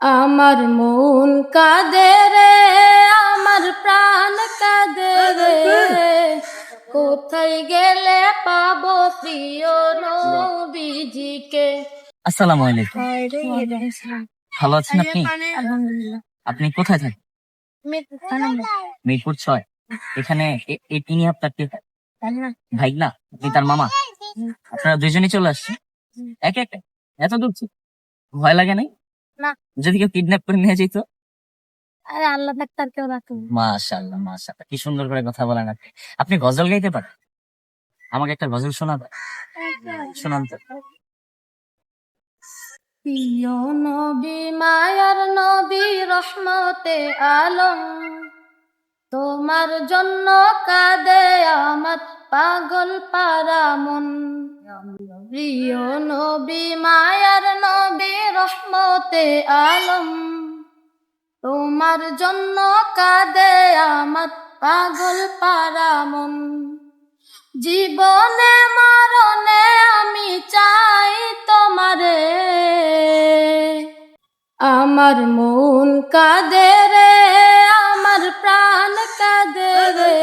আমার মন কাঁদে রে আমার প্রাণ কাঁদে রে। কোথায় গেলে পাবো প্রিয় নবীজিকে? আসসালামু আলাইকুম। ভালো আছেন আপনি? আলহামদুলিল্লাহ। আপনি কোথায় থাকেন? মিরপুর ছয়। এখানে এ- এ- ইনি আপনার কে ভাই না আপনি তার মামা? আপনারা দুজনেই চলে আসছে একে একে? এত দূর ভয় লাগে নাই? না। যদি কেউ কিডন্যাপ করে নিয়ে যেত আরে আল্লাহ ডাক্তার কেউ রাখুন মাশাল্লাহ মাশাল্লাহ কি সুন্দর করে কথা বলেন আপনি। আপনি গজল গাইতে পারেন? আমাকে একটা গজল শোনাবেন? শোনান তো। প্রিয় নবী মায়ার নবী রহমতে আলম। তোমার জন্য কাঁদে আমার পাগল পারা মন। প্রিয় নবী নবী রহমতে আলম। তোমার জন্য কাঁদে আমার পাগল পারা মন। জীবনে মরণে আমি চাই তোমারে। আমার মন কাঁদে রে আমার প্রাণ কাঁদে রে।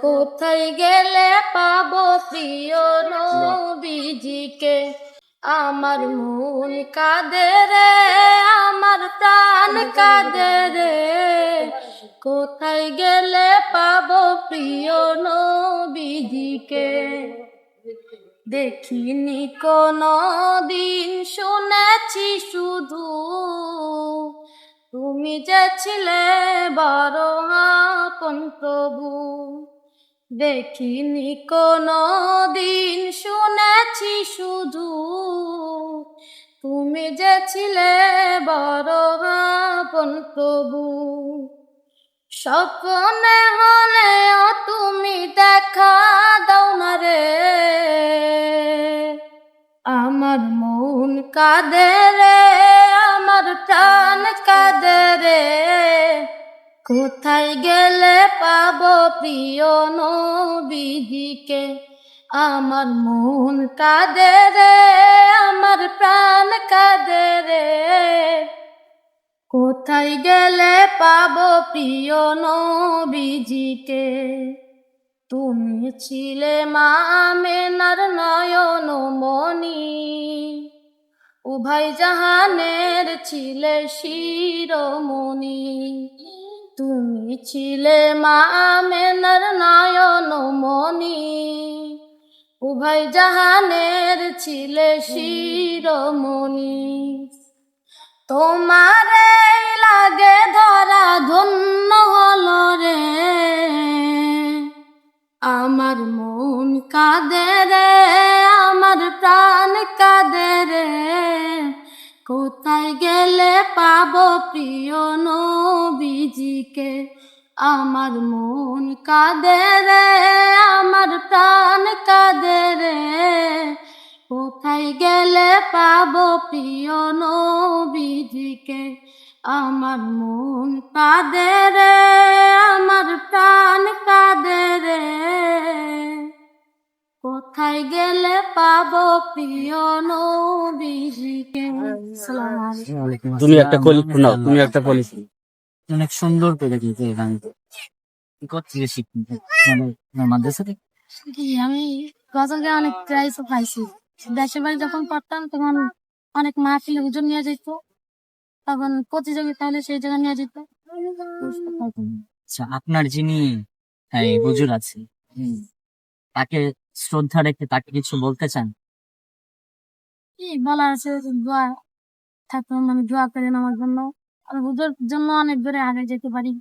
কোথায় গেলে পাবো প্রিয় নবীজিকে? আমার মন কাঁদে রে, আমার প্রাণ কাঁদে রে। কোথায় গেলে পাব প্রিয় নবীজিকে? দেখিনি কোনো দিন শুনেছি শুধু, তুমি যে ছিলে বড় আপন প্রভু। দেখিনি কোনো দিন শুনেছি শুধু তুমি যে ছিলে বড় আপন প্রভু, স্বপ্নে হলেও তুমি দেখা দাও না রে। আমার মন কাঁদে রে, আমার প্রাণ কাঁদে রে। কোথায় গেলে পাবো প্রিয় নবীজিকে? আমার মন কাঁদে রে কোথায় গেলে পাব প্রিয় নবীজিকে? তুমি ছিলে মা মেনার নয়ন মনি উভয় জাহানের ছিলে শিরোমণি। তুমি ছিলে মা মেনার নয়ন মনি উভয় জাহানের ছিলে শিরোমণি। তোমারে লাগে ধরা ধন্য হলো রে। আমার মন কাঁদে রে, আমার প্রাণ কাঁদে রে। কোথায় গেলে পাব প্রিয় নবীজিকে? আমার মন কাঁদে রে, আমার প্রাণ কাঁদে রে। কোথায় গেলে পাব প্রিয় নবীজিকে? আমার মন কাঁদে রে আমার প্রাণ কাঁদে রে। কোথায় গেলে পাবো প্রিয় নবীজিকে? তুমি একটা কলি শোনাও তুমি একটা কলি অনেক সুন্দর করে দিতে এই গানটা। কি করছিলে মানে মাদ্রাসা থেকে আমি গজলকে অনেক প্রাইজও পাইছি। দেশের বাড়ি যখন পড়তাম তখন অনেক মাহফিলে হুজুর নিয়ে যেত তখন প্রতিযোগিতা হলে সেই জায়গায় নিয়ে যেত। আচ্ছা আপনার যিনি এই হুজুর হুম, তাকে শ্রদ্ধা রেখে তাকে কিছু বলতে চান? কি বলার আছে? দোয়া থাকতো মানে দোয়া করেন আমার জন্য। আর হুজুর জন্য অনেক দূরে আগে যেতে পারি।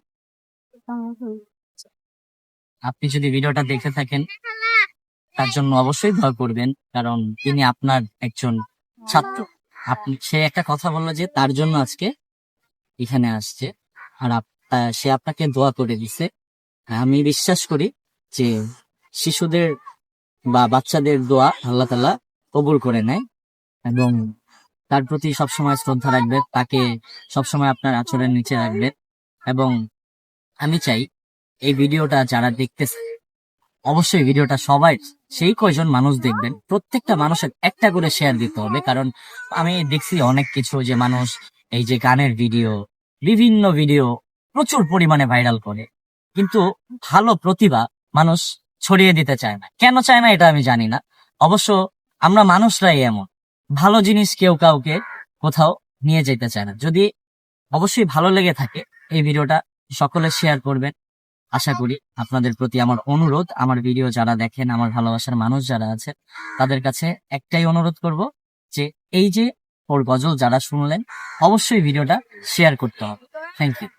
আপনি যদি ভিডিওটা দেখে থাকেন তার জন্য অবশ্যই দোয়া করবেন কারণ তিনি আপনার একজন ছাত্র। আপনি, সে একটা কথা বলল যে তার জন্য আজকে এখানে আসছে। আর সে আপনাকে দোয়া করে দিছে। আমি বিশ্বাস করি যে শিশুদের বা বাচ্চাদের দোয়া আল্লাহ তালা কবুল করে নেয় এবং তার প্রতি সবসময় শ্রদ্ধা রাখবেন তাকে সবসময় আপনার আচরণের নিচে রাখবেন এবং আমি চাই এই ভিডিওটা যারা দেখতেছে অবশ্যই ভিডিওটা সবাই, সেই কয়জন মানুষ দেখবেন, প্রত্যেকটা মানুষের একটা করে শেয়ার দিতে হবে। কারণ আমি দেখছি অনেক কিছু যে মানুষ এই যে গানের ভিডিও বিভিন্ন ভিডিও প্রচুর পরিমাণে ভাইরাল করে। কিন্তু ভালো প্রতিভা মানুষ ছড়িয়ে দিতে চায় না। কেন চায় না এটা আমি জানি না। অবশ্য আমরা মানুষরাই এমন। ভালো জিনিস কেউ কাউকে কোথাও নিয়ে যেতে চায় না। যদি অবশ্যই ভালো লেগে থাকে এই ভিডিওটা সকলে শেয়ার করবেন। আশা করি আপনাদের প্রতি আমার অনুরোধ, আমার ভিডিও যারা দেখেন, আমার ভালোবাসার মানুষ যারা আছে তাদের কাছে একটাই অনুরোধ করব যে এই যে ওর গজল যারা শুনলেন, অবশ্যই ভিডিওটা শেয়ার করতে হবে। Thank you